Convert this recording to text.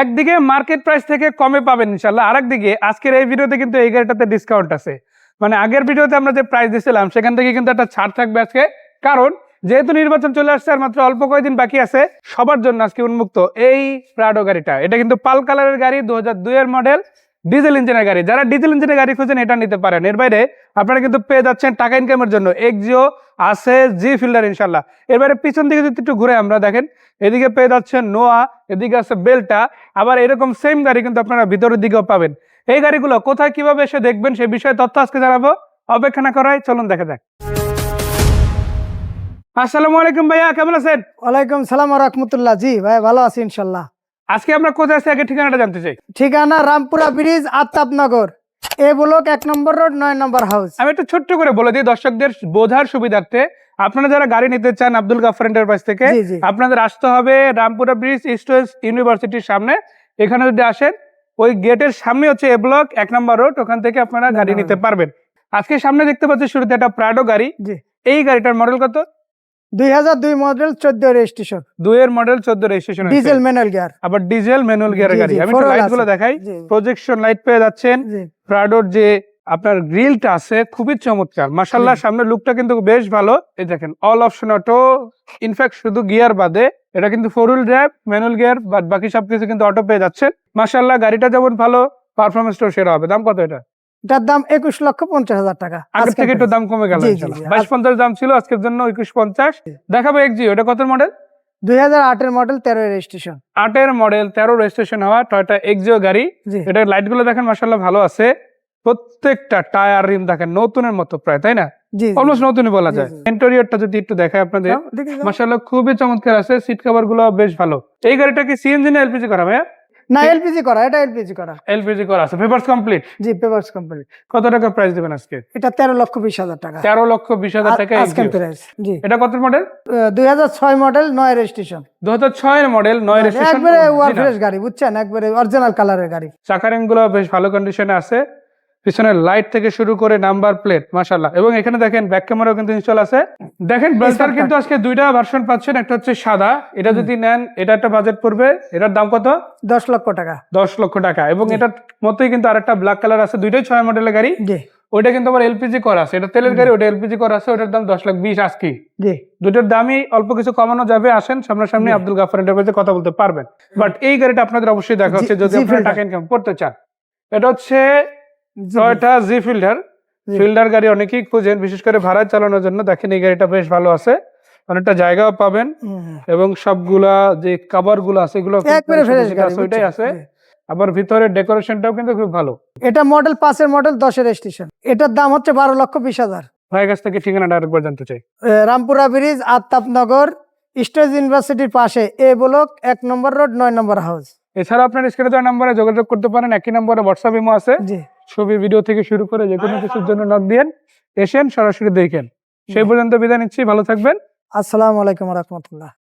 একদিকে market price থেকে কমে পাবেন ইনশাল্লাহ আর একদিকে আজকের এই ভিডিওতে কিন্তু এই গাড়িটাতে ডিসকাউন্ট আছে। মানে আগের ভিডিওতে আমরা যে প্রাইস দিয়েছিলাম সেখান থেকে কিন্তু একটা ছাড় থাকবে আজকে। কারণ যেহেতু নির্বাচন চলে আসছে আর মাত্র অল্প কয়েকদিন বাকি আছে, সবার জন্য আজকে উন্মুক্ত এই প্রাডো গাড়িটা। এটা কিন্তু পাল কালারের গাড়ি দু দুইয়ের মডেল ডিজেল ইঞ্জিনের গাড়ি। যারা ডিজেল ইঞ্জিনের গাড়ি খুঁজেন, এটা নিতে পারেন। এর বাইরে আপনারা কিন্তু পেয়ে যাচ্ছেন টাকা ইনকামের জন্য। এক্সিও আছে জি ফিল্ডার ইনশাল্লাহ এর বাইরে পিছন দিকে যদি একটু ঘুরে আমরা দেখেন, এদিকে পেয়ে যাচ্ছেন নোয়া এদিকে আছে বেলটা আবার এরকম সেম গাড়ি কিন্তু আপনারা ভিতরের দিকেও পাবেন। এই গাড়িগুলো কোথায় কীভাবে এসে দেখবেন সে বিষয়ে তথ্য আজকে জানাব। অপেক্ষা না করাই, চলুন দেখা যাক। আসসালামু আলাইকুম ভাইয়া, কেমন আছেন? ওয়ালাইকুম সালাম রহমতুল্লাহ। জি ভাই, ভালো আছি ইনশাল্লাহ আজকে আমরা কোথায় আছি? আগে ঠিকানাটা জানতে চাই। ঠিকানা Rampura bridge Attapnagar A block এক নম্বর রোড নয় নম্বর হাউস। আমি একটু ছোট্ট করে বলে দিই দর্শকদের বোঝার সুবিধার্থে। আপনারা যারা গাড়ি নিতে চান আব্দুল গাফার এন্টারপ্রাইজ থেকে আপনাদের আসতে হবে রামপুরা ব্রিজ ইস্ট ওয়েস্ট ইউনিভার্সিটির সামনে। এখানে যদি আসেন ওই গেটের সামনে হচ্ছে এ ব্লক এক নম্বর রোড ওখান থেকে আপনারা গাড়ি নিতে পারবেন। আজকে সামনে দেখতে পাচ্ছি শুরুতে একটা প্রাডো গাড়ি। এই গাড়িটার মডেল কত? দুই হাজার দুই মডেল চোদ্দ রেজিস্ট্রেশন দুইয়ের মডেল চোদ্দ রেজিস্ট্রেশন ডিজেল ম্যানুয়াল গিয়ার আবার ডিজেল ম্যানুয়াল গিয়ারের জি, গাড়ি। আমি লাইটগুলো দেখাই। প্রজেকশন লাইট পেয়ে যাচ্ছেন। প্রাডোর যে আপনার গ্রিলটা আছে খুবই চমৎকার। মাসাল্লাহ। সামনে লুকটা কিন্তু বেশ ভালো। এই দেখেন all option auto in fact শুধু গিয়ার বাদে এটা কিন্তু four wheel drive manual gear বাদ বাকি সবকিছু কিন্তু অটো পেয়ে যাচ্ছে মাসাল্লাহ গাড়িটা যেমন ভালো পারফরমেন্সটাও সেরা হবে। দাম কত এটা? এটার দাম একুশ লক্ষ পঞ্চাশ হাজার টাকা। আগের থেকে একটু দাম কমে গেল। বাইশ পঞ্চাশ দাম ছিল আজকের জন্য একুশ পঞ্চাশ। দেখাবো এক্সিও এটা কত মডেল দুই হাজার আটের মডেল তেরো রেজিস্ট্রেশন আটের মডেল তেরো রেজিস্ট্রেশন হওয়া টয়টা এক্সিও গাড়ি। জি। এটার লাইটগুলো দেখেন মাসাল্লাহ ভালো আছে। প্রত্যেকটা টায়ার রিম দেখেন নতুনের মতো প্রায় তাই না। অলমোস্ট নতুনই বলা যায়। ইন্টেরিয়রটা যদি একটু দেখায় আপনাদের দেখি খুবই চমৎকার আছে সিট কভারগুলো বেশ ভালো। এই গাড়িটা কি সিএনজি না এলপিজি করা ভাইয়া? না এলপিজি করা এটা এলপিজি করা। এলপিজি করা আছে পেপারস কমপ্লিট জি পেপারস কমপ্লিট কত টাকা প্রাইস দিবেন আজকে? এটা তেরো লক্ষ বিশ হাজার টাকা। তেরো লক্ষ বিশ হাজার টাকা আজকে প্রাইস জি। এটা কত মডেল দুই হাজার ছয় মডেল নয় রেজিস্ট্রেশন দু হাজার ছয়ের মডেল নয় রেজিস্ট্রেশন একবারে ওয়ার ফ্রেশ গাড়ি বুঝছেন? একবারে অরিজিনাল কালারের গাড়ি। চাকারিংগুলো বেশ ভালো কন্ডিশনে আছে। পিছনের লাইট থেকে শুরু করে নাম্বার প্লেট মাশাল্লাহ এবং এখানে দেখেন ব্যাক ক্যামেরাও কিন্তু ইনস্টল আছে। দেখেন ব্লেজার কিন্তু আজকে দুইটা ভার্সন পাচ্ছেন একটা হচ্ছে সাদা এটা যদি নেন এটা একটা বাজেট পড়বে। এটার দাম কত? দশ লক্ষ টাকা। দশ লক্ষ টাকা। এবং। এটার মতোই কিন্তু আরেকটা ব্ল্যাক কালার আছে দুইটাই ছয় মডেলের গাড়ি। ওইটা কিন্তু আবার এলপিজি করা আছে। এটা তেলের গাড়ি ওটা এলপিজি করা আছে ওটার দাম দশ লাখ বিশ আজকে। দুটোর দামই অল্প কিছু কমানো যাবে। আসেন সামনাসামনি। আব্দুল গাফার এন্টারপ্রাইজে কথা বলতে পারবেন। বাট এই গাড়িটা আপনাদের অবশ্যই দেখা হচ্ছে যদি আপনারা। টাকা ইনকাম করতে চান। এটা হচ্ছে টয়টা জি। ফিল্ডার ফিল্ডার গাড়ি অনেকেই খুঁজেন বিশেষ করে ভাড়ায় চালানোর জন্য। দেখেন এই গাড়িটা বেশ ভালো আছে। অনেকটা জায়গাও পাবেন। হুম। এবং সবগুলা যে কাভারগুলো আছে এগুলো ওইটাই আছে। আবার ভিতরে ডেকোরেশনটাও কিন্তু খুব ভালো। এটা মডেল পাঁচের মডেল দশের রেজিস্ট্রেশন এটার দাম হচ্ছে বারো লক্ষ বিশ হাজার। ভাইয়ের কাছ থেকে ঠিকানাটা আরেকবার জানতে চাই। রামপুরা ব্রিজ আত্তাপনগর স্টেজ ইউনিভার্সিটির পাশে। এ ব্লক এক নম্বর রোড নয় নম্বর হাউস। এছাড়া আপনার স্ক্রিনে দেওয়া নাম্বারে যোগাযোগ করতে পারেন। একই নম্বরে হোয়াটসঅ্যাপ ইমো আছে। জি। ছবি ভিডিও থেকে শুরু করে যে কোনো কিছুর জন্য নক দিয়েন এসেন সরাসরি দেখেন। সেই পর্যন্ত বিদায় নিচ্ছি ভালো থাকবেন। আসসালামু আলাইকুম রহমতুল্লাহ।